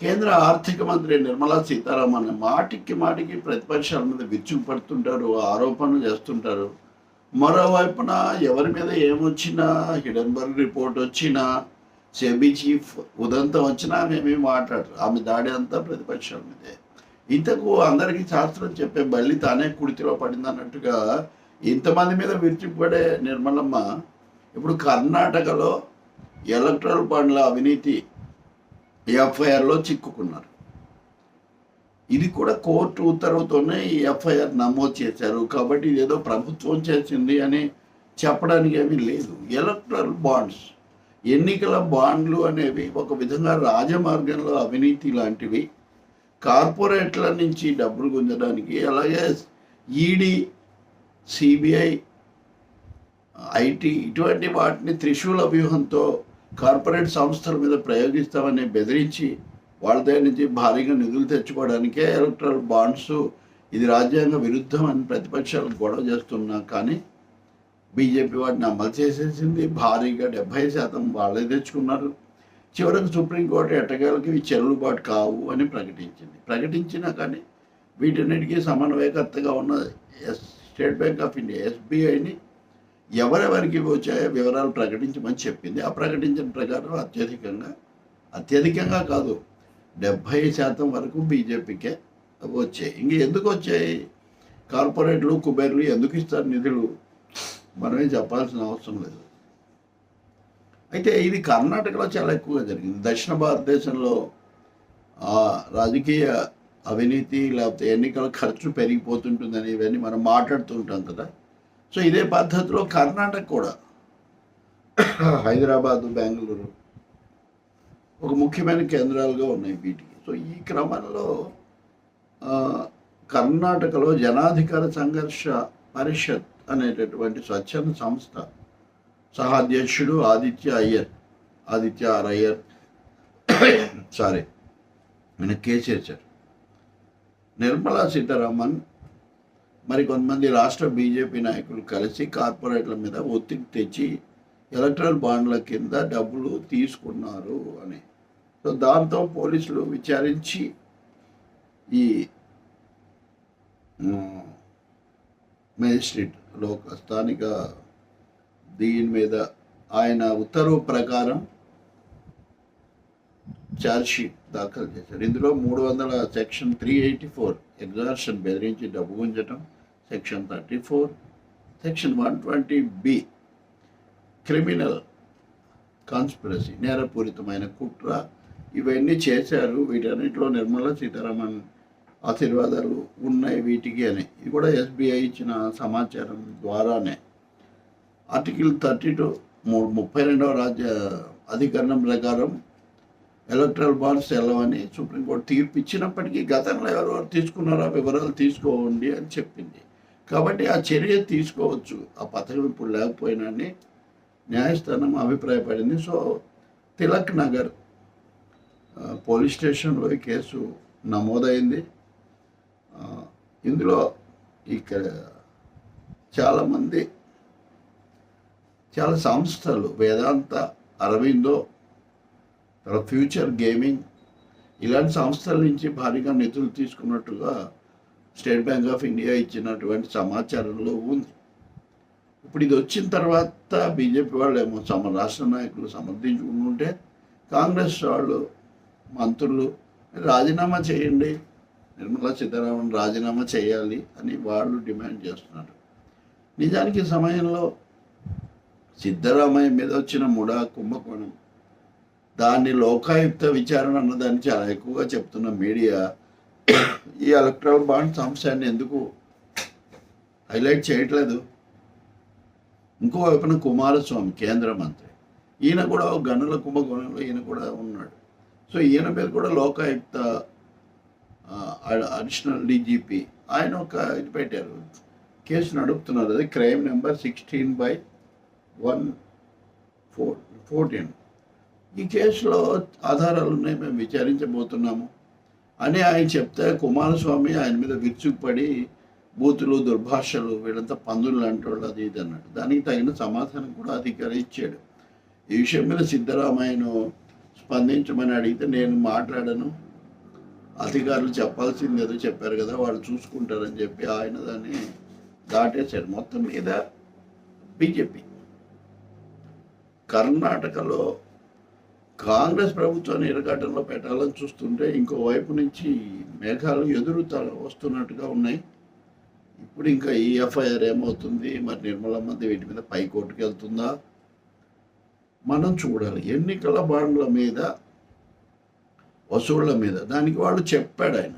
కేంద్ర ఆర్థిక మంత్రి నిర్మలా సీతారామన్ మాటికి మాటికి ప్రతిపక్షాల మీద విరుచుకుపడుతుంటారు ఆరోపణలు చేస్తుంటారు. మరోవైపున ఎవరి మీద ఏమొచ్చినా హిడెన్బర్గ్ రిపోర్ట్ వచ్చినా సెబీ చీఫ్ ఉదంతం వచ్చినా మేమేం మాట్లాడరు. ఆమె దాడి అంతా ప్రతిపక్షాల మీదే. ఇంతకు అందరికీ శాస్త్రం చెప్పే బల్లి తానే కుడితిలో పడింది అన్నట్టుగా ఇంతమంది మీద విరుచుకుపడే నిర్మలమ్మ ఇప్పుడు కర్ణాటకలో ఎలక్ట్రల్ బాండ్ల అవినీతి ఎఫ్ఐఆర్లో చిక్కుకున్నారు. ఇది కూడా కోర్టు ఉత్తర్వుతోనే ఈ ఎఫ్ఐఆర్ నమోదు చేశారు. కాబట్టి ఇదేదో ప్రభుత్వం చేసింది అని చెప్పడానికి ఏమీ లేదు. ఎలక్ట్రల్ బాండ్స్ ఎన్నికల బాండ్లు అనేవి ఒక విధంగా రాజమార్గంలో అవినీతి లాంటివి. కార్పొరేట్ల నుంచి డబ్బులు గుంజడానికి అలాగే ఈడీ సిబిఐ ఐటీ ఇటువంటి వాటిని త్రిశూల వ్యూహంతో కార్పొరేట్ సంస్థల మీద ప్రయోగిస్తామని బెదిరించి వాళ్ళ దగ్గర నుంచి భారీగా నిధులు తెచ్చుకోవడానికే ఎలక్ట్రల్ బాండ్స్ ఇది రాజ్యాంగ విరుద్ధం అని ప్రతిపక్షాలు గొడవ చేస్తున్నా కానీ బీజేపీ వాటిని అమలు చేసేసింది. భారీగా డెబ్బై శాతం వాళ్ళే తెచ్చుకున్నారు. చివరకు సుప్రీంకోర్టు ఎట్టగాలకి ఇవి చెల్లుబాటు కావు అని ప్రకటించింది. ప్రకటించినా కానీ వీటన్నిటికీ సమన్వయకర్తగా ఉన్న S state bank of India ఎస్బీఐని ఎవరెవరికి వచ్చాయో వివరాలు ప్రకటించమని చెప్పింది. ఆ ప్రకటించిన ప్రకారం అత్యధికంగా అత్యధికంగా కాదు డెబ్భై శాతం వరకు బీజేపీకే వచ్చాయి. ఇంక ఎందుకు వచ్చాయి? కార్పొరేట్లు కుబేర్లు ఎందుకు ఇస్తారు నిధులు? మనమే చెప్పాల్సిన అవసరం లేదు. అయితే ఇది కర్ణాటకలో చాలా ఎక్కువగా జరిగింది. దక్షిణ భారతదేశంలో ఆ, రాజకీయ అవినీతి లేకపోతే ఎన్నికల ఖర్చు పెరిగిపోతుంటుందని ఇవన్నీ మనం మాట్లాడుతూ ఉంటాం కదా. సో ఇదే పద్ధతిలో కర్ణాటక కూడా హైదరాబాదు బెంగళూరు ఒక ముఖ్యమైన కేంద్రాలుగా ఉన్నాయి వీటికి. సో ఈ క్రమంలో కర్ణాటకలో జనాధికార సంఘర్ష పరిషత్ అనేటటువంటి స్వచ్ఛంద సంస్థ సహాధ్యక్షుడు ఆదిత్య అయ్యర్ ఆదిత్య ఆర్ అయ్యర్ సారీ ఆయన కేసేశారు నిర్మలా సీతారామన్ మరి కొంతమంది రాష్ట్ర బీజేపీ నాయకులు కలిసి కార్పొరేట్ల మీద ఒత్తిడి తెచ్చి ఎలక్ట్రల్ బాండ్ల కింద డబ్బులు తీసుకున్నారు అని. సో దాంతో పోలీసులు విచారించి ఈ మేజిస్ట్రేట్ లోక స్థానిక దీని మీద ఆయన ఉత్తర్వు ప్రకారం ఛార్జ్షీట్ దాఖలు చేశారు. ఇందులో మూడు వందల section three eighty four extortion బెదిరించి డబ్బు గుంజటం section thirty four section one twenty B criminal conspiracy నేరపూరితమైన కుట్ర. ఇవన్నీ చేశారు వీటన్నిటిలో నిర్మలా సీతారామన్ ఆశీర్వాదాలు ఉన్నాయి వీటికి అని. ఇది కూడా ఎస్బీఐ ఇచ్చిన సమాచారం ద్వారానే. ఆర్టికల్ థర్టీ టూ ముప్పై రెండవ రాజ్య అధికరణం ప్రకారం ఎలక్ట్రల్ బాండ్స్ వెళ్ళవని సుప్రీంకోర్టు తీర్పు ఇచ్చినప్పటికీ గతంలో ఎవరెవరు తీసుకున్నారో ఆ వివరాలు తీసుకోండి అని చెప్పింది. కాబట్టి ఆ చర్య తీసుకోవచ్చు. ఆ పథకం ఇప్పుడు లేకపోయినా అని న్యాయస్థానం అభిప్రాయపడింది. సో తిలక్ నగర్ పోలీస్ స్టేషన్లో ఈ కేసు నమోదైంది. ఇందులో ఇక్కడ చాలామంది చాలా సంస్థలు వేదాంత అరవిందో తర్వాత ఫ్యూచర్ గేమింగ్ ఇలాంటి సంస్థల నుంచి భారీగా నిధులు తీసుకున్నట్టుగా స్టేట్ బ్యాంక్ ఆఫ్ ఇండియా ఇచ్చినటువంటి సమాచారంలో ఉంది. ఇప్పుడు ఇది వచ్చిన తర్వాత బీజేపీ వాళ్ళు ఏమో సమ రాష్ట్ర నాయకులు సమర్థించుకుంటుంటే కాంగ్రెస్ వాళ్ళు మంత్రులు రాజీనామా చేయండి నిర్మలా సీతారామన్ రాజీనామా చేయాలి అని వాళ్ళు డిమాండ్ చేస్తున్నారు. నిజానికి సమయంలో సిద్ధరామయ్య మీద వచ్చిన ముడా కుంభకోణం దాన్ని లోకాయుక్త విచారణ అన్నదాన్ని చాలా ఎక్కువగా చెప్తున్న మీడియా ఈ ఎలక్ట్రల్ బాండ్ అంశాన్ని ఎందుకు హైలైట్ చేయట్లేదు? ఇంకో వైపున కుమారస్వామి కేంద్ర మంత్రి. ఈయన కూడా గనుల కుంభకోణంలో ఈయన కూడా ఉన్నాడు. సో ఈయన మీద కూడా లోకాయుక్త అడిషనల్ డీజీపీ. ఆయన ఒక ఇది పెట్టారు. కేసు నడుపుతున్నారు. అది crime number sixteen by one four fourteen. ఈ కేసులో ఆధారాలు ఉన్నాయి. మేము విచారించబోతున్నాము. అని ఆయన చెప్తే కుమారస్వామి ఆయన మీద విరుచుకుపడి బూతులు దుర్భాషలు వీళ్ళంతా పందులు లాంటి వాళ్ళు అది ఇది అన్నాడు దానికి తగిన సమాధానం కూడా అధికారి ఇచ్చాడు ఈ విషయం మీద సిద్ధరామయ్యను స్పందించమని అడిగితే నేను మాట్లాడను. అధికారులు చెప్పాల్సింది ఏదో చెప్పారు కదా వాళ్ళు చూసుకుంటారని చెప్పి ఆయన దాన్ని దాటేశాడు. మొత్తం మీద బీజేపీ. కర్ణాటకలో కాంగ్రెస్ ప్రభుత్వాన్ని ఇరగాటంలో పెట్టాలని చూస్తుంటే ఇంకో వైపు నుంచి మేఘాలు ఎదురుతా వస్తున్నట్టుగా ఉన్నాయి. ఇప్పుడు ఇంకా ఈ ఎఫ్ఐఆర్ ఏమవుతుంది? మరి నిర్మలమ్మ వీటి మీద పైకోర్టుకి వెళ్తుందా? మనం చూడాలి. ఎన్నికల బాండ్ల మీద వసూళ్ళ మీద దానికి వాళ్ళు చెప్పాడు ఆయన.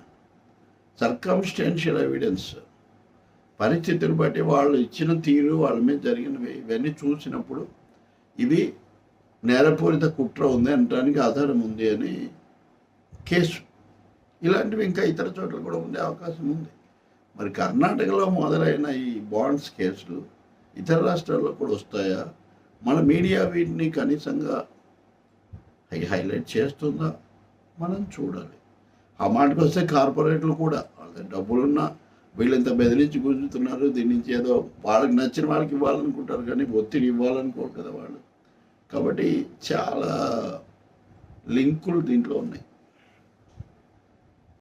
సర్కమ్స్టెన్షియల్ ఎవిడెన్స్ పరిస్థితులు బట్టి వాళ్ళు ఇచ్చిన తీరు వాళ్ళ మీద జరిగినవి ఇవన్నీ చూసినప్పుడు ఇవి నేరపూరిత కుట్ర ఉంది అనడానికి ఆధారం ఉంది అని కేసు. ఇలాంటివి ఇంకా ఇతర చోట్ల కూడా ఉండే అవకాశం ఉంది. మరి కర్ణాటకలో మొదలైన ఈ బాండ్స్ కేసులు ఇతర రాష్ట్రాల్లో కూడా వస్తాయా? మన మీడియా వీటిని కనీసంగా హై హైలైట్ చేస్తుందా? మనం చూడాలి. ఆ మాటకు వస్తే కార్పొరేట్లు కూడా వాళ్ళ డబ్బులున్న వీళ్ళంత బెదిరించి గుంజుతున్నారు. దీని నుంచి ఏదో వాళ్ళకి నచ్చిన వాళ్ళకి ఇవ్వాలనుకుంటారు కానీ ఒత్తిడి ఇవ్వాలనుకోరు కదా వాళ్ళు. కాబట్టి చాలా లింకులు దీంట్లో ఉన్నాయి.